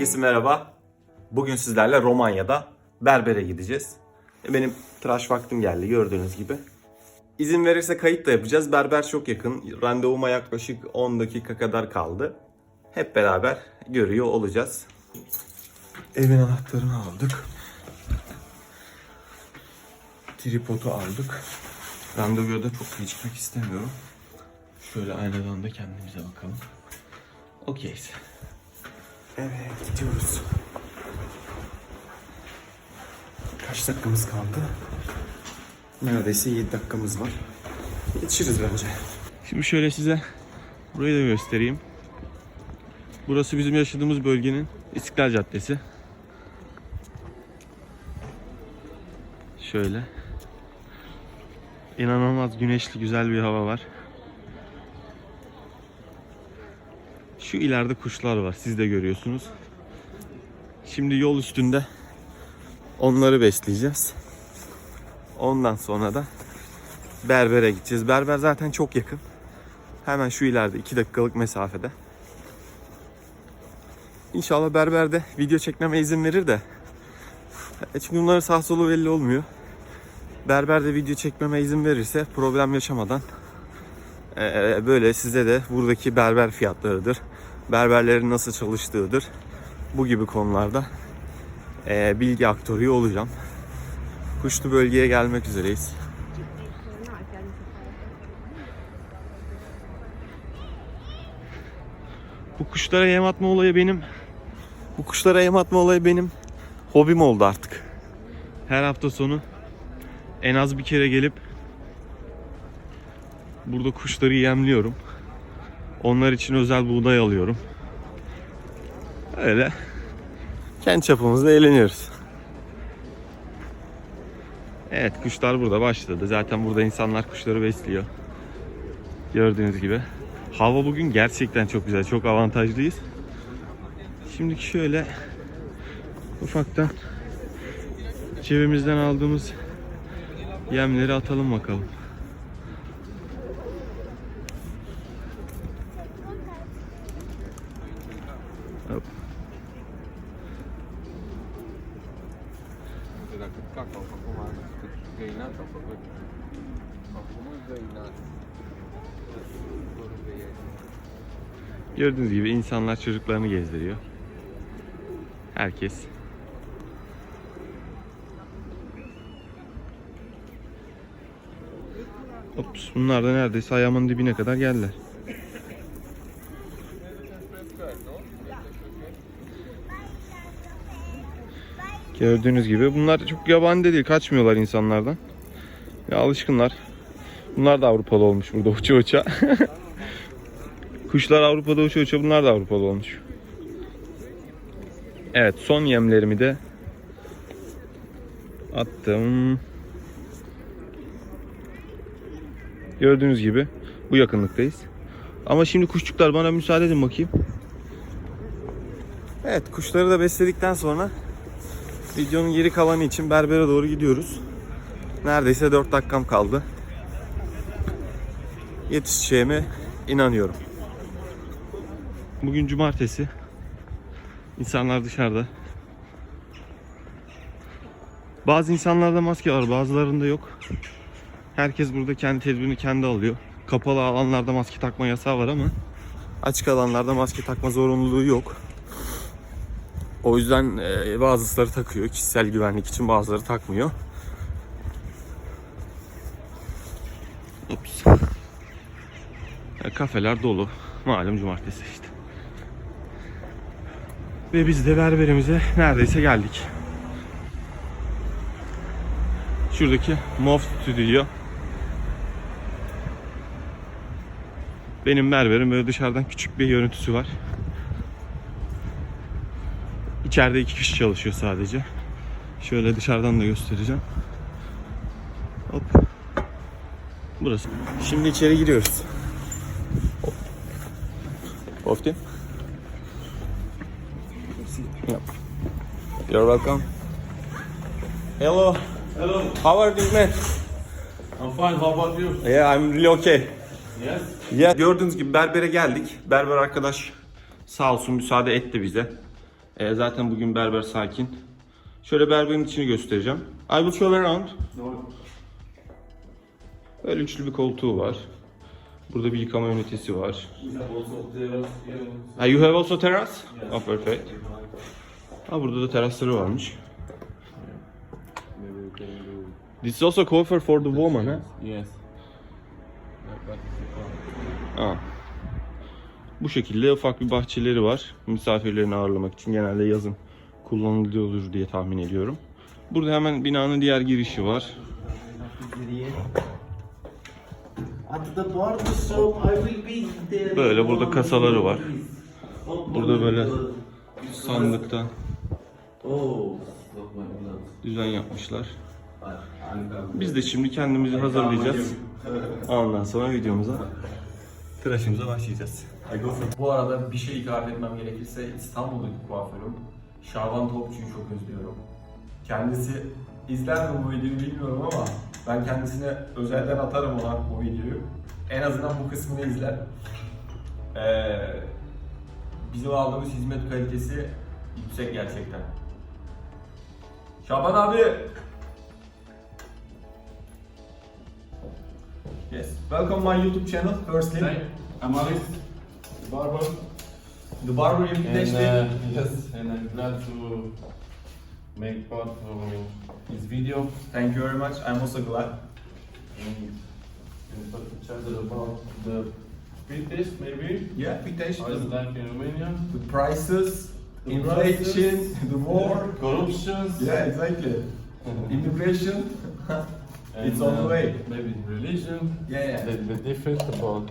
Herkese merhaba. Bugün sizlerle Romanya'da berbere gideceğiz. Benim tıraş vaktim geldi gördüğünüz gibi. İzin verirse kayıt da yapacağız. Berber çok yakın. Randevuma yaklaşık 10 dakika kadar kaldı. Hep beraber görüyor olacağız. Evin anahtarını aldık. Tripodu aldık. Randevuya da çok gecikmek istemiyorum. Şöyle aynadan da kendimize bakalım. Okeyiz. Evet gidiyoruz. Kaç dakikamız kaldı? Neredeyse 7 dakikamız var. Yetişiriz bence. Şimdi şöyle size burayı da göstereyim. Burası bizim yaşadığımız bölgenin İstiklal Caddesi. Şöyle. İnanılmaz güneşli güzel bir hava var. Şu ileride kuşlar var. Siz de görüyorsunuz. Şimdi yol üstünde onları besleyeceğiz. Ondan sonra da berbere gideceğiz. Berber zaten çok yakın. Hemen şu ileride 2 dakikalık mesafede. İnşallah berberde video çekmeme izin verir de. E Çünkü bunların sağ solu belli olmuyor. Berberde video çekmeme izin verirse problem yaşamadan ee, böyle size de buradaki berber fiyatlarıdır, berberlerin nasıl çalıştığıdır, bu gibi konularda ee, bilgi aktarıyor olacağım. Kuşlu bölgeye gelmek üzereyiz. Bu kuşlara yem atma olayı benim bu kuşlara yem atma olayı benim hobim oldu artık. Her hafta sonu en az bir kere gelip Burada kuşları yemliyorum. Onlar için özel buğday alıyorum. Öyle kendi çapımızda eğleniyoruz. Evet kuşlar burada başladı. Zaten burada insanlar kuşları besliyor. Gördüğünüz gibi. Hava bugün gerçekten çok güzel. Çok avantajlıyız. Şimdi şöyle ufaktan cebimizden aldığımız yemleri atalım bakalım. Gördüğünüz gibi insanlar çocuklarını gezdiriyor. Herkes. Ops, bunlar da neredeyse ayağımın dibine kadar geldiler. Gördüğünüz gibi bunlar çok yabani de değil, kaçmıyorlar insanlardan. Ya alışkınlar. Bunlar da Avrupalı olmuş burada uça uça. Kuşlar Avrupa'da uça uça bunlar da Avrupalı olmuş. Evet son yemlerimi de attım. Gördüğünüz gibi bu yakınlıktayız. Ama şimdi kuşçuklar bana müsaade edin bakayım. Evet kuşları da besledikten sonra videonun geri kalanı için berbere doğru gidiyoruz. Neredeyse 4 dakikam kaldı. Yetişeceğime inanıyorum. Bugün cumartesi. İnsanlar dışarıda. Bazı insanlarda maske var, bazılarında yok. Herkes burada kendi tedbirini kendi alıyor. Kapalı alanlarda maske takma yasağı var ama açık alanlarda maske takma zorunluluğu yok. O yüzden e, bazıları takıyor kişisel güvenlik için bazıları takmıyor. Ups. E, kafeler dolu. Malum cumartesi işte. Ve biz de berberimize neredeyse geldik. Şuradaki Mov Studio. Benim berberim böyle dışarıdan küçük bir görüntüsü var. İçeride iki kişi çalışıyor sadece. Şöyle dışarıdan da göstereceğim. Hop. Burası. Şimdi içeri giriyoruz. Hop. Ofti. Yep. You're welcome. Hello. Hello, How are you man? I'm fine. How about you? Yeah, I'm really okay. Yes. Yeah. Gördüğünüz gibi berbere geldik. Berber arkadaş sağ olsun müsaade etti bize. Ee, zaten bugün berber sakin. Şöyle berberin içini göstereceğim. I will show around. Böyle üçlü bir koltuğu var. Burada bir yıkama ünitesi var. Ha, you have also terrace? Oh, perfect. Ha, burada da terasları varmış. This is also cover for the woman, ha? Yes. Ha. Bu şekilde ufak bir bahçeleri var. Misafirlerini ağırlamak için genelde yazın kullanılıyordur diye tahmin ediyorum. Burada hemen binanın diğer girişi var. Böyle burada kasaları var. Burada böyle sandıktan Oh, düzen yapmışlar. Biz de şimdi kendimizi hazırlayacağız. Ondan sonra videomuza tıraşımıza başlayacağız. Bu arada bir şey ikrar etmem gerekirse İstanbul'daki kuaförüm Şaban Topçu'yu çok özlüyorum. Kendisi izler mi bu videoyu bilmiyorum ama ben kendisine özelden atarım ona bu videoyu. En azından bu kısmını izler. Ee, bizim aldığımız hizmet kalitesi yüksek gerçekten. Şaban abi! Yes, welcome my YouTube channel firstly. I'm Alex, barber, The Barber and Invitational. uh, yes, and I'm glad to make part of this video. Thank you very much. I'm also glad. And we talk each other about the British, maybe. Yeah, How is invitation. like in Romania? The prices, The inflation, prices, the war. corruption. Yeah, exactly. Immigration. it's on the uh, way. Maybe religion. Yeah, yeah. The, the difference about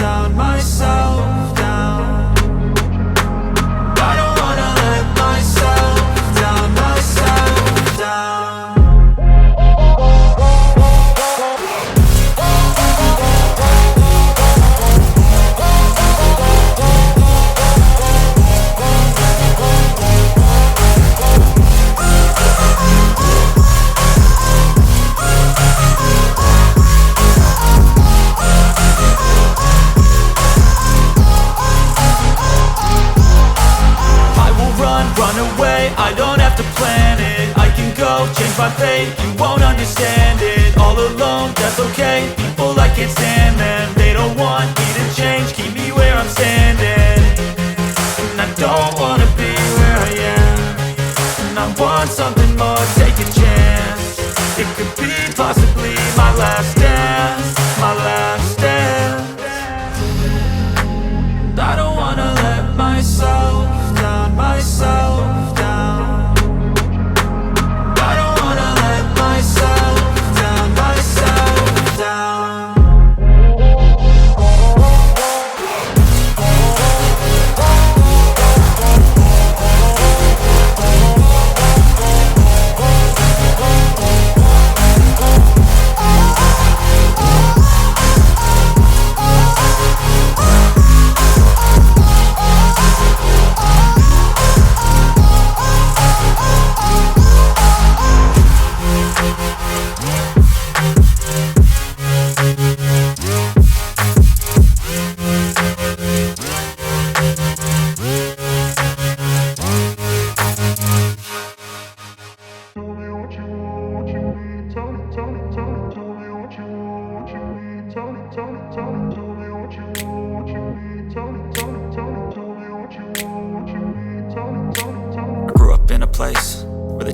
down, myself go, change my fate, you won't understand it. All alone, that's okay, people I can't stand them They don't want me to change, keep me where I'm standing. And I don't wanna be where I am. And I want something more, take a chance. It could be possibly my last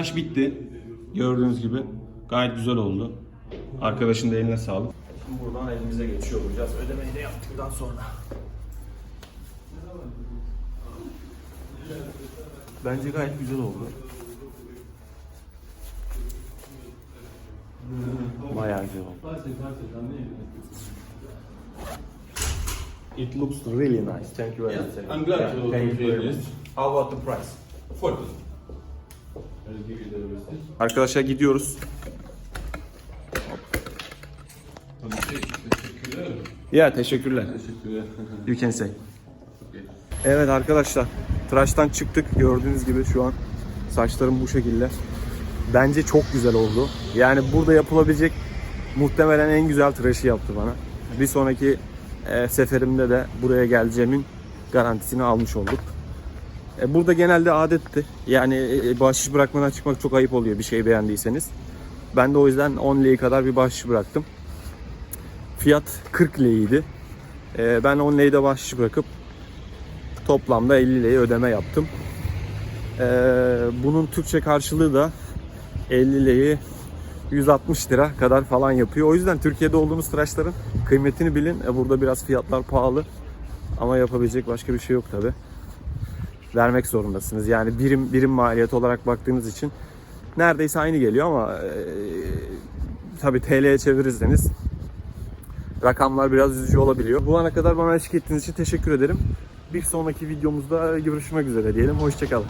Tıraş bitti. Gördüğünüz gibi gayet güzel oldu. Arkadaşın da eline sağlık. Buradan elimize geçiyor olacağız. Ödemeyi de yaptıktan sonra. Bence gayet güzel oldu. Bayağı güzel oldu. It looks really nice. Thank you very much. I'm glad you yeah, thank you very much. How about the price? 40. Arkadaşlar gidiyoruz. Ya teşekkürler. Teşekkürler. You can say. Evet arkadaşlar tıraştan çıktık gördüğünüz gibi şu an saçlarım bu şekilde. Bence çok güzel oldu. Yani burada yapılabilecek muhtemelen en güzel tıraşı yaptı bana. Bir sonraki e, seferimde de buraya geleceğimin garantisini almış olduk. E, burada genelde adetti. Yani e, bahşiş bırakmadan çıkmak çok ayıp oluyor bir şey beğendiyseniz. Ben de o yüzden 10 lei kadar bir bahşiş bıraktım. Fiyat 40 leiydi. E, ben 10 leide bahşiş bırakıp toplamda 50 liraya ödeme yaptım. Bunun Türkçe karşılığı da 50 lirayı 160 lira kadar falan yapıyor. O yüzden Türkiye'de olduğunuz tıraşların kıymetini bilin. Burada biraz fiyatlar pahalı. Ama yapabilecek başka bir şey yok tabi. Vermek zorundasınız. Yani birim birim maliyet olarak baktığınız için neredeyse aynı geliyor ama e, tabi TL'ye çevirirseniz rakamlar biraz üzücü olabiliyor. Bu ana kadar bana eşlik ettiğiniz için teşekkür ederim. Bir sonraki videomuzda görüşmek üzere diyelim. Hoşçakalın.